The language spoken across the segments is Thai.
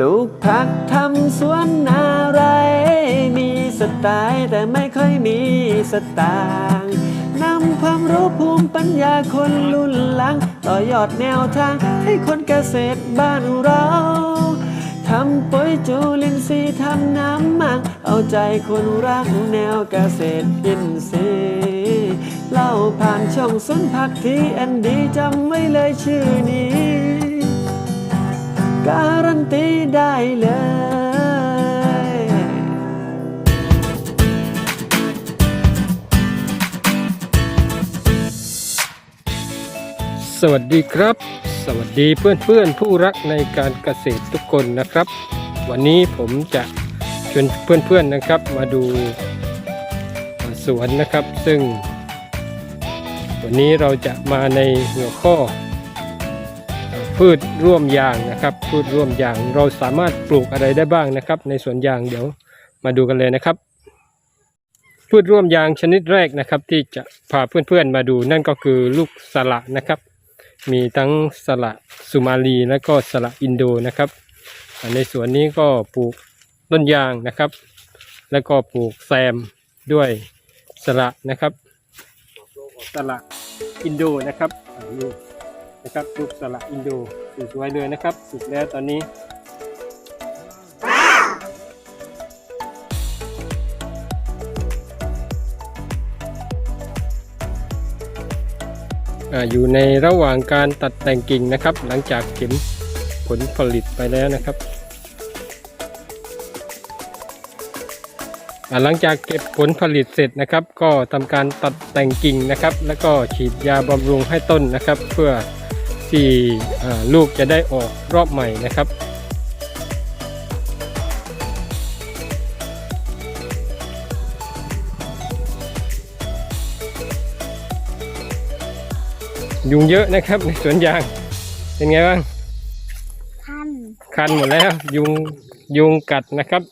ลูกผักทำสวนอะไร มีสไตล์แต่ไม่ค่อยมีสตางค์นำความรู้ภูมิปัญญาคนรุ่นหลัง ต่อยอดแนวทางให้คนเกษตรบ้านเราทำปุ๋ยจุลินทรีย์ทำน้ำหมักเอาใจคนรักแนวเกษตรอินทรีย์เล่าผ่านช่องสนผักทีแอนดีจำไว้เลยชื่อนี้ การันตีได้เลยสวัสดีครับ สวัสดีเพื่อนเพื่อนผู้รักในการเกษตรทุกคนนะครับ วันนี้ผมจะชวนเพื่อนเพื่อนนะครับมาดูสวนนะครับ ซึ่ง วันนี้เราจะมาในหัวข้อ พืชร่วมยางนะครับ พืชร่วมยางเราสามารถปลูกอะไรได้บ้างนะครับ ในสวนยางเดี๋ยวมาดูกันเลยนะครับ พืชร่วมยางชนิดแรกนะครับ ที่จะพาเพื่อนๆมาดูนั่นก็คือลูกสละนะครับ มีทั้งสละสุมาลีและก็สละอินโดนะครับ ในสวนนี้ก็ปลูกต้นยางนะครับ แล้วก็ปลูกแซมด้วยสละนะครับสละอินโดนะครับ นะครับลูกสละอินโดสวยๆเลยนะครับ สุกแล้วตอนนี้อยู่ในระหว่างการตัดแต่งกิ่งนะครับ หลังจากเก็บผลผลิตไปแล้วนะครับ หลังจากเก็บผลผลิตเสร็จนะครับ ก็ทำการตัดแต่งกิ่งนะครับ แล้วก็ฉีดยาบำรุงให้ต้นนะครับ เพื่อ ที่อ่าลูกจะได้ออกรอบใหม่นะครับ ยุงเยอะนะครับในสวนยาง เป็นไงบ้างพัน คันหมดแล้ว ยุงยุงกัดนะครับ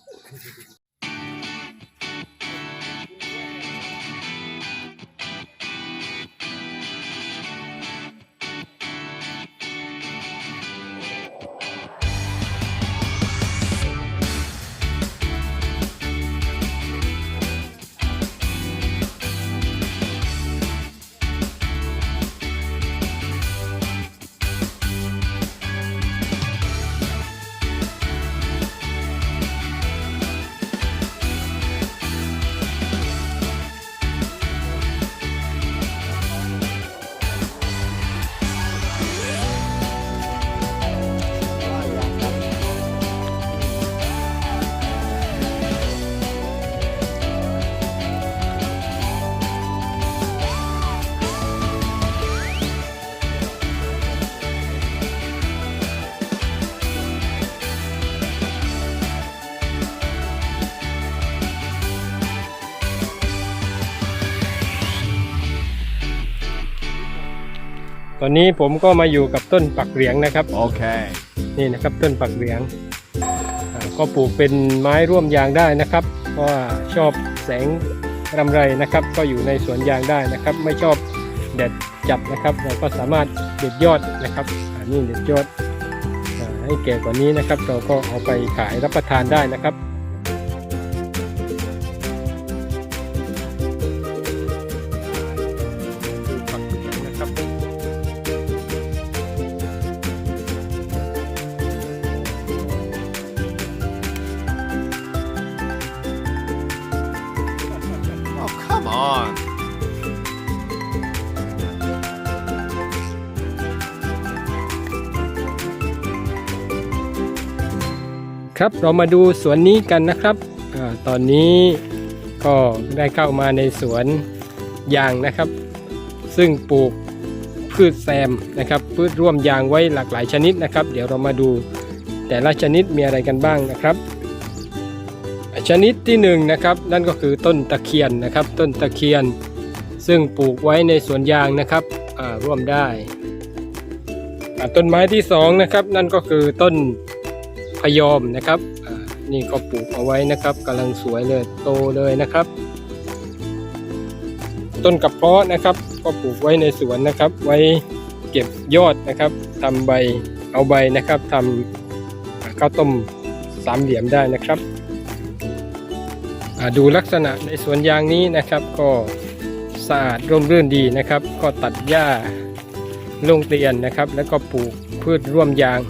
ตอนนี้ผมก็มาอยู่กับต้นปักเหลียงนะครับ Okay. นี่นะครับต้นปักเหลียงอ่าก็ปลูกเป็นไม้ร่วมยางได้นะครับ เพราะว่าชอบแสงรำไรนะครับ ก็อยู่ในสวนยางได้นะครับ ไม่ชอบแดดจัดนะครับ เราก็สามารถเด็ดยอดนะครับอันนี้เด็ดยอดอ่าให้แก่กว่านี้นะครับ เราก็เอาไปขายรับประทานได้นะครับ ครับเรามาดูสวนนี้กันนะครับอตอนนี้ก็ได้เข้ามาในสวนยางนะครับ ซึ่งปลูกพืชแซมนะครับพืชร่วมยางไว้หลากหลายชนิดนะครับ เดี๋ยวเรามาดูแต่ละชนิดมีอะไรกันบ้างนะครับ ชนิดที่หนึ่งนะครับนั่นก็คือต้นตะเคียนนะครับ ต้นตะเคียน ซึ่งปลูกไว้ในสวนยางนะครับร่วมได้ ต้นไม้ที่สองนะครับนั่นก็คือต้น พยอมนะครับนี่ก็ปลูกเอาไว้นะครับกำลังสวยเลยโตเลยนะครับ ต้นกระเพาะนะครับ ก็ปลูกไว้ในสวนนะครับ ไว้เก็บยอดนะครับทำใบเอาใบนะครับทำข้าวต้มสามเหลี่ยมได้นะครับดูลักษณะในสวนยางนี้นะครับ ก็สะอาดร่มรื่นดีนะครับ ก็ตัดหญ้าลงเตียนนะครับ แล้วก็ปลูกพืชร่วมยาง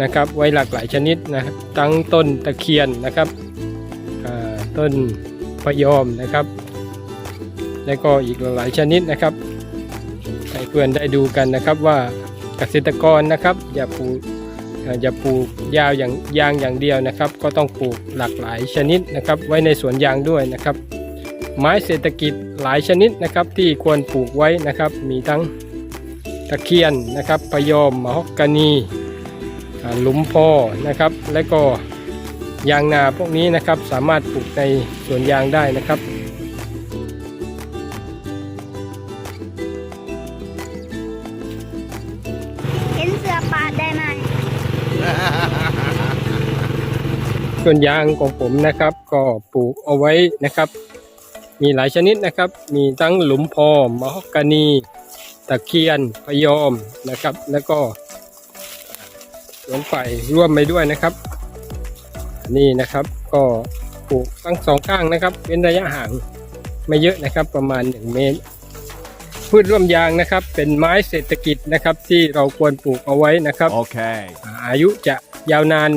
นะครับ ไว้หลากหลายชนิดนะครับทั้งต้นตะเคียนนะครับต้นพะยอมนะครับ แล้วก็อีกหลายชนิดนะครับให้เพื่อนได้ดูกันนะครับว่าเกษตรกรนะครับ อย่าปลูกอย่าปลูกยาวอย่างยางอย่างเดียวนะครับ ก็ต้องปลูกหลากหลายชนิดนะครับ ไว้ในสวนยางด้วยนะครับ ไม้เศรษฐกิจหลายชนิดนะครับ ที่ควรปลูกไว้นะครับ มีทั้งตะเคียนนะครับพะยอมมะฮอกกานี หลุมพอนะครับ และก็ยางนาพวกนี้นะครับสามารถปลูกในสวนยางได้นะครับเห็นเสือป่าได้ไหมส่วนยางของผมนะครับก็ปลูกเอาไว้นะครับ มีหลายชนิดนะครับ มีทั้งหลุมพอมะฮอกกานี ตะเคียนพะยอมนะครับ แล้วก็ส วนไผ่ร่วมไปด้วยนะครับ นี่นะครับก็ปลูกทั้งสองข้างนะครับเป็นระยะห่างไม่เยอะนะครับประมาณ 1 เมตร พืชร่วมยางนะครับ เป็นไม้เศรษฐกิจนะครับ ที่เราควรปลูกเอาไว้นะครับ Okay. อายุจะยาวนาน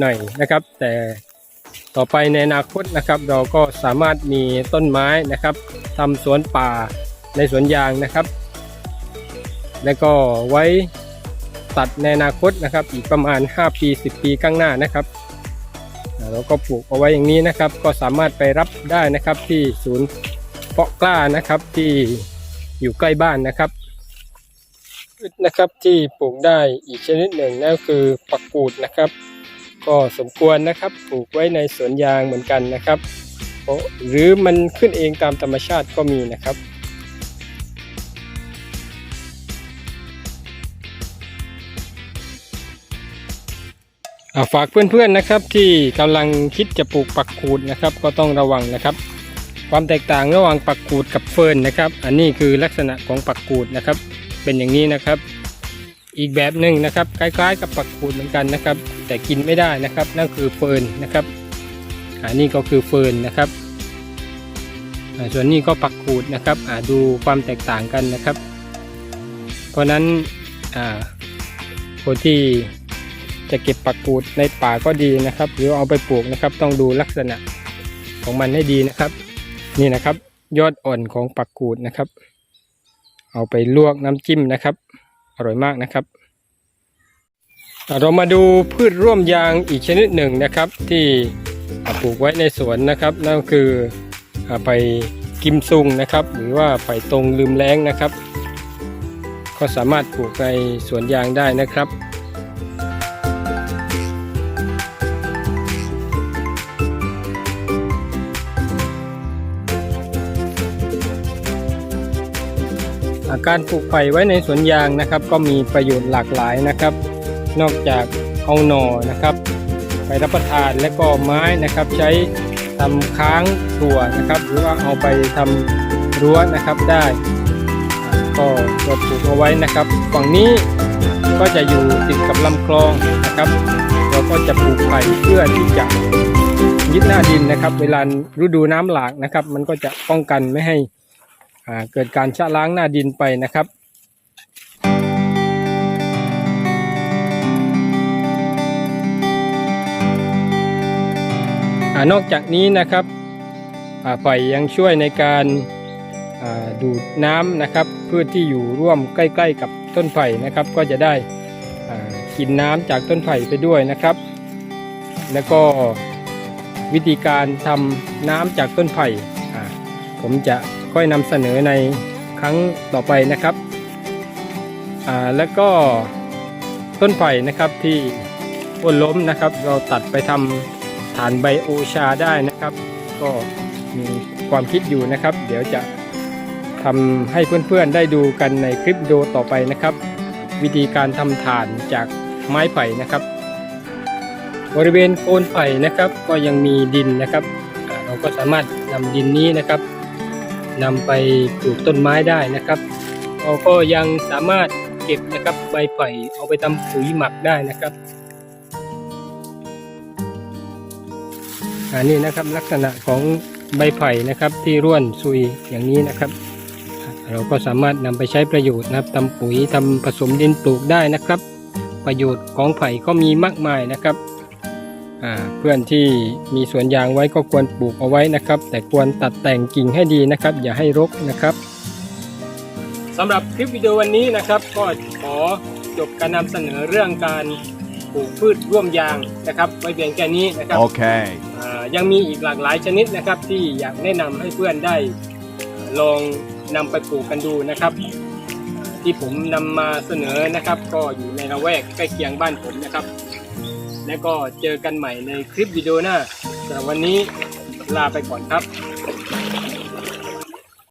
หน่อยนะครับ แต่ต่อไปในอนาคตนะครับ เราก็สามารถมีต้นไม้นะครับทำสวนป่าในสวนยางนะครับ แล้วก็ไว้ ตัดในอนาคตนะครับ อีกประมาณ 5 ปี 10 ปีข้างหน้านะครับเราก็ปลูกเอาไว้อย่างนี้นะครับ ก็สามารถไปรับได้นะครับที่ศูนย์เพาะกล้านะครับที่อยู่ใกล้บ้านนะครับพืชนะครับที่ปลูกได้อีกชนิดหนึ่งนั่นคือปักกูดนะครับ ก็สมควรนะครับปลูกไว้ในสวนยางเหมือนกันนะครับ หรือมันขึ้นเองตามธรรมชาติก็มีนะครับ ฝากเพื่อนๆนะครับที่กำลังคิดจะปลูกปักกูดนะครับก็ต้องระวังนะครับ ความแตกต่างระหว่างปักกูดกับเฟิร์นนะครับ อันนี้คือลักษณะของปักกูดนะครับ เป็นอย่างนี้นะครับ อีกแบบหนึ่งนะครับคล้ายๆ กับปักกูดเหมือนกันนะครับ แต่กินไม่ได้นะครับ นั่นคือเฟิร์นนะครับอันนี้ก็คือเฟิร์นนะครับส่วนนี้ก็ปักกูดนะครับอ่าดูความแตกต่างกันนะครับ เพราะฉะนั้นอ่าคนที่ จะเก็บปักกูดในป่าก็ดีนะครับ หรือเอาไปปลูกนะครับ ต้องดูลักษณะของมันให้ดีนะครับ นี่นะครับ ยอดอ่อนของปักกูดนะครับ เอาไปลวกน้ำจิ้มนะครับ อร่อยมากนะครับ เรามาดูพืชร่วมยางอีกชนิดหนึ่งนะครับ ที่ปลูกไว้ในสวนนะครับ นั่นคือไปกิมซุงนะครับ หรือว่าไปตรงลืมแล้งนะครับ ก็สามารถปลูกในสวนยางได้นะครับ การปลูกไผ่ไว้ในสวนยางนะครับ ก็มีประโยชน์หลากหลายนะครับ นอกจากเอาหน่อนะครับ ไปรับประทานและก็ไม้นะครับ ใช้ทำค้างถั่วนะครับ หรือว่าเอาไปทำรั้วนะครับได้ ก็ปลูกเอาไว้นะครับฝั่งนี้ก็จะอยู่ติดกับลำคลองนะครับ เราก็จะปลูกไผ่เพื่อที่จะยึดหน้าดินนะครับ เวลาฤดูน้ำหลากนะครับ มันก็จะป้องกันไม่ให้ เกิดการชะล้างหน้าดินไปนะครับอนอกจากนี้นะครับอ่าไผ่ยังช่วยในการดูดน้ำนะครับพืชที่อยู่ร่วมใกล้ ๆ กับต้นไผ่นะครับ ก็จะได้กินน้ำจากต้นไผ่ไปด้วยนะครับ แล้วก็วิธีการทำน้ำจากต้นไผ่ผมจะ ค่อยนำเสนอในครั้งต่อไปนะครับอ่าแล้วก็ต้นไผ่นะครับที่โค่นล้มนะครับ เราตัดไปทำฐานไบโอชาได้นะครับ ก็มีความคิดอยู่นะครับ เดี๋ยวจะทำให้เพื่อนๆได้ดูกันในคลิปวิดีโอต่อไปนะครับ วิธีการทำฐานจากไม้ไผ่นะครับ บริเวณโคนไผ่นะครับ ก็ยังมีดินนะครับอ่าเราก็สามารถนำดินนี้นะครับ นำไปปลูกต้นไม้ได้นะครับเราก็ยังสามารถเก็บนะครับใบไผ่เอาไปทำปุ๋ยหมักได้นะครับอันนี้นะครับลักษณะของใบไผ่นะครับที่ร่วนซุยอย่างนี้นะครับ เราก็สามารถนำไปใช้ประโยชน์นะครับทำปุ๋ยทำผสมดินปลูกได้นะครับ ประโยชน์ของไผ่ก็มีมากมายนะครับ เพื่อนที่มีสวนยางไว้ก็ควรปลูกเอาไว้นะครับ แต่ควรตัดแต่งกิ่งให้ดีนะครับ อย่าให้รกนะครับสำหรับคลิปวิดีโอวันนี้นะครับ ก็ขอจบการนำเสนอเรื่องการปลูกพืชร่วมยางนะครับไว้เพียงแค่นี้นะครับ Okay. อ่ายังมีอีกหลากหลายชนิดนะครับ ที่อยากแนะนำให้เพื่อนได้ลองนำไปปลูกกันดูนะครับที่ผมนำมาเสนอนะครับ ก็อยู่ในละแวกใกล้เคียงบ้านผมนะครับ และก็เจอกันใหม่ในคลิปวิดีโอหน้าสำหรับวันนี้ลาไปก่อนครับ